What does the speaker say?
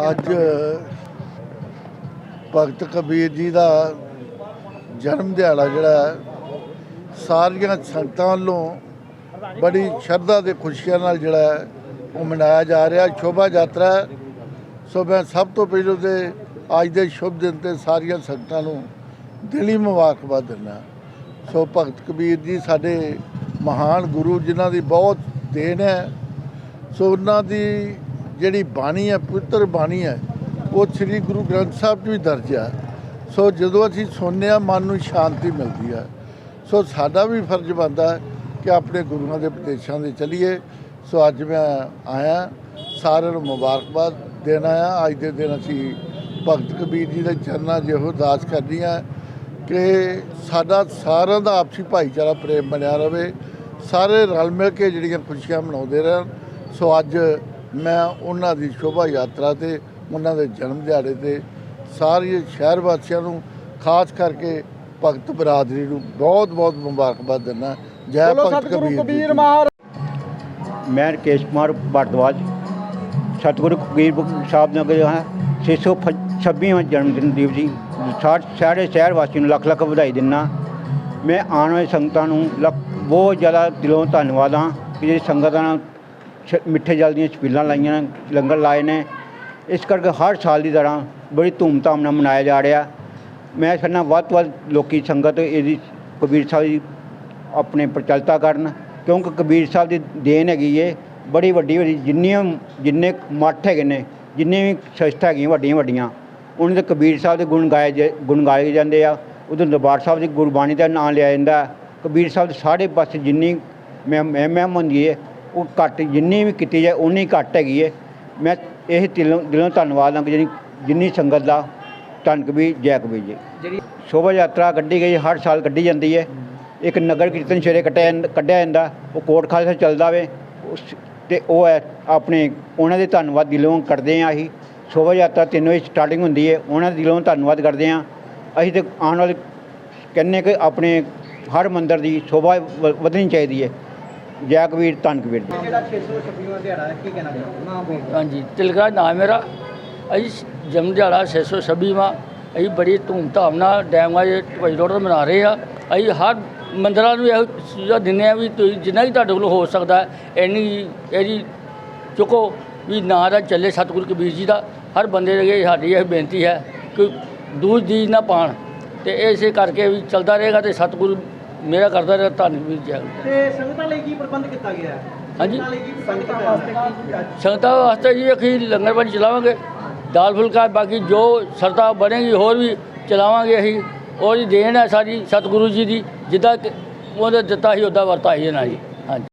ਅੱਜ ਭਗਤ ਕਬੀਰ ਜੀ ਦਾ ਜਨਮ ਦਿਹਾੜਾ ਜਿਹੜਾ ਸਾਰੀਆਂ ਸੰਗਤਾਂ ਵੱਲੋਂ ਬੜੀ ਸ਼ਰਧਾ ਤੇ ਖੁਸ਼ੀਆਂ ਨਾਲ ਜਿਹੜਾ ਹੈ, ਉਹ ਮਨਾਇਆ ਜਾ ਰਿਹਾ। ਸ਼ੋਭਾ ਯਾਤਰਾ ਸੋ ਮੈਂ ਸਭ ਤੋਂ ਪਹਿਲਾਂ ਤੇ ਅੱਜ ਦੇ ਸ਼ੁਭ ਦਿਨ ਤੇ ਸਾਰੀਆਂ ਸੰਗਤਾਂ ਨੂੰ ਦਿਲੀ ਮੁਬਾਰਕਬਾਦ ਦਿੰਦਾ ਸੋ ਭਗਤ ਕਬੀਰ ਜੀ ਸਾਡੇ ਮਹਾਨ ਗੁਰੂ ਜਿਨ੍ਹਾਂ ਦੀ ਬਹੁਤ ਦੇਣ ਹੈ। ਸੋ ਉਹਨਾਂ ਦੀ ਜਿਹੜੀ ਬਾਣੀ ਹੈ, ਪਵਿੱਤਰ ਬਾਣੀ ਹੈ, ਉਹ ਸ੍ਰੀ ਗੁਰੂ ਗ੍ਰੰਥ ਸਾਹਿਬ 'ਚ ਵੀ ਦਰਜ ਹੈ। ਸੋ ਜਦੋਂ ਅਸੀਂ ਸੁਣਦੇ ਹਾਂ, ਮਨ ਨੂੰ ਸ਼ਾਂਤੀ ਮਿਲਦੀ ਹੈ। ਸੋ ਸਾਡਾ ਵੀ ਫਰਜ਼ ਬਣਦਾ ਹੈ ਕਿ ਆਪਣੇ ਗੁਰੂਆਂ ਦੇ ਉਪਦੇਸ਼ਾਂ ਦੇ ਚੱਲੀਏ। ਸੋ ਅੱਜ ਮੈਂ ਆਇਆ, ਸਾਰਿਆਂ ਨੂੰ ਮੁਬਾਰਕਬਾਦ ਦੇਣ ਆਇਆ। ਅੱਜ ਦੇ ਦਿਨ ਅਸੀਂ ਭਗਤ ਕਬੀਰ ਜੀ ਦੇ ਚਰਨਾਂ ਜਿਹੋ ਅਰਦਾਸ ਕਰਨੀ ਹੈ ਕਿ ਸਾਡਾ ਸਾਰਿਆਂ ਦਾ ਆਪਸੀ ਭਾਈਚਾਰਾ, ਪ੍ਰੇਮ ਬਣਿਆ ਰਵੇ ਸਾਰੇ ਰਲ ਮਿਲ ਕੇ ਜਿਹੜੀਆਂ ਖੁਸ਼ੀਆਂ ਮਨਾਉਂਦੇ ਰਹਿਣ। ਸੋ ਅੱਜ ਮੈਂ ਉਹਨਾਂ ਦੀ ਸ਼ੋਭਾ ਯਾਤਰਾ ਤੇ ਉਹਨਾਂ ਦੇ ਜਨਮ ਦਿਹਾੜੇ ਤੇ ਸਾਰੇ ਸ਼ਹਿਰ ਵਾਸੀਆਂ ਨੂੰ ਖਾਸ ਕਰਕੇ ਭਗਤ ਬਰਾਦਰੀ ਨੂੰ ਬਹੁਤ ਬਹੁਤ ਮੁਬਾਰਕਬਾਦ ਦਿੰਦਾ। ਜੈ ਭਗਤ ਕਬੀਰ ਮੈਂ ਰਕੇਸ਼ ਕੁਮਾਰ ਭਾਰਦਵਾਜ ਸਤਿਗੁਰੂ ਕਬੀਰ ਸਾਹਿਬ ਨਗਰ ਜੋ ਹੈ। 626ਵਾਂ ਜਨਮ ਦਿਨ ਦਿਵਸ ਜੀ। ਸਾਰ- ਸਾਰੇ ਸ਼ਹਿਰ ਵਾਸੀਆਂ ਨੂੰ ਲੱਖ ਲੱਖ ਵਧਾਈ ਦਿੰਦਾ। ਮੈਂ ਆਉਣ ਵਾਲੀ ਸੰਗਤਾਂ ਨੂੰ ਲੱਖ ਬਹੁਤ ਜ਼ਿਆਦਾ ਦਿਲੋਂ ਧੰਨਵਾਦ ਹਾਂ ਕਿ ਜਿਹੜੀ ਸੰਗਤਾਂ ਨਾਲ ਮਿੱਠੇ ਜਲ ਦੀਆਂ ਛਪੀਲਾਂ ਲਾਈਆਂ ਨੇ, ਲੰਗਰ ਲਾਏ ਨੇ। ਇਸ ਕਰਕੇ ਹਰ ਸਾਲ ਦੀ ਤਰ੍ਹਾਂ ਬੜੀ ਧੂਮਧਾਮ ਨਾਲ ਮਨਾਇਆ ਜਾ ਰਿਹਾ। ਮੈਂ ਕਹਿੰਦਾ ਵੱਧ ਤੋਂ ਵੱਧ ਲੋਕੀ ਸੰਗਤ ਇਹਦੀ ਕਬੀਰ ਸਾਹਿਬ ਦੀ ਆਪਣੇ ਪ੍ਰਚਲਤਾ ਕਰਨ ਕਿਉਂਕਿ ਕਬੀਰ ਸਾਹਿਬ ਦੀ ਦੇਣ ਹੈਗੀ ਏ ਬੜੀ ਵੱਡੀ ਵੱਡੀ ਜਿੰਨੀਆਂ ਜਿੰਨੇ ਮੱਠ ਹੈਗੇ ਨੇ ਜਿੰਨੇ ਵੀ ਸੰਸਥਾ ਹੈਗੀਆਂ ਵੱਡੀਆਂ ਵੱਡੀਆਂ ਉਹਨਾਂ ਦੇ ਕਬੀਰ ਸਾਹਿਬ ਦੇ ਗੁਣ ਗਾਏ ਗੁਣ ਗਾਏ ਜਾਂਦੇ ਆ। ਉਦੋਂ ਦਰਬਾਰ ਸਾਹਿਬ ਦੀ ਗੁਰਬਾਣੀ ਦਾ ਨਾਮ ਲਿਆ ਜਾਂਦਾ। ਕਬੀਰ ਸਾਹਿਬ ਦੇ ਸਾਰੇ ਪਾਸੇ ਜਿੰਨੀ ਮੈਂ ਮੈਂ ਮਹਿਮ ਹੁੰਦੀ ਹੈ ਉਹ ਘੱਟ ਜਿੰਨੀ ਵੀ ਕੀਤੀ ਜਾਏ ਉਨੀ ਘੱਟ ਹੈਗੀ ਏ। ਮੈਂ ਇਹ ਦਿਲੋਂ ਦਿਲੋਂ ਧੰਨਵਾਦ ਹਾਂ ਕਿ ਜਿਹੜੀ ਜਿੰਨੀ ਸੰਗਤ ਦਾ ਧੰਨ ਕਬੀਰ ਜੈ ਕਬੀਰ ਜੀ। ਜਿਹੜੀ ਸ਼ੋਭਾ ਯਾਤਰਾ ਕੱਢੀ ਗਈ ਹਰ ਸਾਲ ਕੱਢੀ ਜਾਂਦੀ ਹੈ। ਇੱਕ ਨਗਰ ਕੀਰਤਨ ਸ਼ੇਰੇ ਕੱਟਿਆ ਕੱਢਿਆ ਜਾਂਦਾ ਉਹ ਕੋਟ ਖਾਲਸਾ ਚੱਲਦਾ ਵੇ। ਉਸ- ਤੇ ਉਹ ਹੈ ਆਪਣੇ ਉਹਨਾਂ ਦੇ ਧੰਨਵਾਦ ਦਿਲੋਂ ਕਰਦੇ ਹਾਂ ਅਸੀਂ। ਸ਼ੋਭਾ ਯਾਤਰਾ ਤਿੰਨ ਵਜੇ ਸਟਾਰਟਿੰਗ ਹੁੰਦੀ ਹੈ ਉਹਨਾਂ ਦੇ ਦਿਲੋਂ ਧੰਨਵਾਦ ਕਰਦੇ ਹਾਂ ਅਸੀਂ ਤੇ ਆਉਣ ਵਾਲੇ ਕਹਿੰਨੇ ਕਿ ਆਪਣੇ ਹਰ ਮੰਦਰ ਦੀ ਸ਼ੋਭਾ ਵਧਣੀ ਚਾਹੀਦੀ ਹੈ ਜੈ। ਕਬੀਰ ਧੰਨ ਕਬੀਰ ਜੀ ਜਿਹੜਾ 626ਵਾਂ ਦਿਹਾੜਾ ਹੈ ਕੀ ਕਹਿਣਾ ਚਾਹੁੰਦੇ ਹਾਂਜੀ ਤਿਲਕਾ ਨਾਮ ਮੇਰਾ। ਅਸੀਂ ਜਨਮ ਦਿਹਾੜਾ 626ਵਾਂ ਅਸੀਂ ਬੜੀ ਧੂਮਧਾਮ ਨਾਲ ਡੈਮਾਂ ਦੇ ਢਵਾਈ ਰੋਡ ਤੇ ਮਨਾ ਰਹੇ ਆ ਅਸੀਂ ਹਰ ਮੰਦਰਾਂ ਨੂੰ ਇਹੋ ਚੀਜ਼ਾਂ ਦਿੰਦੇ ਆ ਵੀ ਤੁਸੀਂ ਜਿੰਨਾ ਵੀ ਤੁਹਾਡੇ ਕੋਲ ਹੋ ਸਕਦਾ ਹੈ ਇੰਨੀ ਇਹਦੀ ਚੁੱਕੋ ਵੀ ਨਾਂ ਦਾ ਚੱਲੇ ਸਤਿਗੁਰੂ ਕਬੀਰ ਜੀ ਦਾ। ਹਰ ਬੰਦੇ ਦੇ ਅੱਗੇ ਸਾਡੀ ਇਹ ਬੇਨਤੀ ਹੈ ਕਿ ਦੂਜ ਦੀ ਨਾ ਪਾਣ। ਤੇ ਇਸੇ ਕਰਕੇ ਵੀ ਚੱਲਦਾ ਰਹੇਗਾ ਤੇ ਸਤਿਗੁਰੂ ਮੇਰਾ ਕਰਦਾ ਰਹੇ ਧੰਨ ਵੀਰ ਜੀ ਤੇ ਸੰਗਤਾਂ ਲਈ ਕੀ ਪ੍ਰਬੰਧ ਕੀਤਾ ਗਿਆ ਹੈ? ਹਾਂਜੀ। ਸੰਗਤਾਂ ਲਈ ਕੀ ਪ੍ਰਬੰਧ ਕੀਤਾ ਵਾਸਤੇ ਕੀ ਸੰਗਤਾਂ ਵਾਸਤੇ ਜੀ ਅਸੀਂ ਲੰਗਰ ਪਾਣੀ ਚਲਾਵਾਂਗੇ ਦਾਲ ਫੁਲਕਾ ਬਾਕੀ ਜੋ ਸਰਤਾ ਬਣੇਗੀ ਹੋਰ ਵੀ ਚਲਾਵਾਂਗੇ ਅਸੀਂ। ਉਹਦੀ ਦੇਣ ਹੈ ਸਾਡੀ ਸਤਿਗੁਰੂ ਜੀ ਦੀ ਜਿੱਦਾਂ ਕਿ ਉਹਨੇ ਦਿੱਤਾ ਸੀ ਉੱਦਾਂ ਵਰਤਾ ਹੀ ਨਾ ਜੀ। ਹਾਂਜੀ।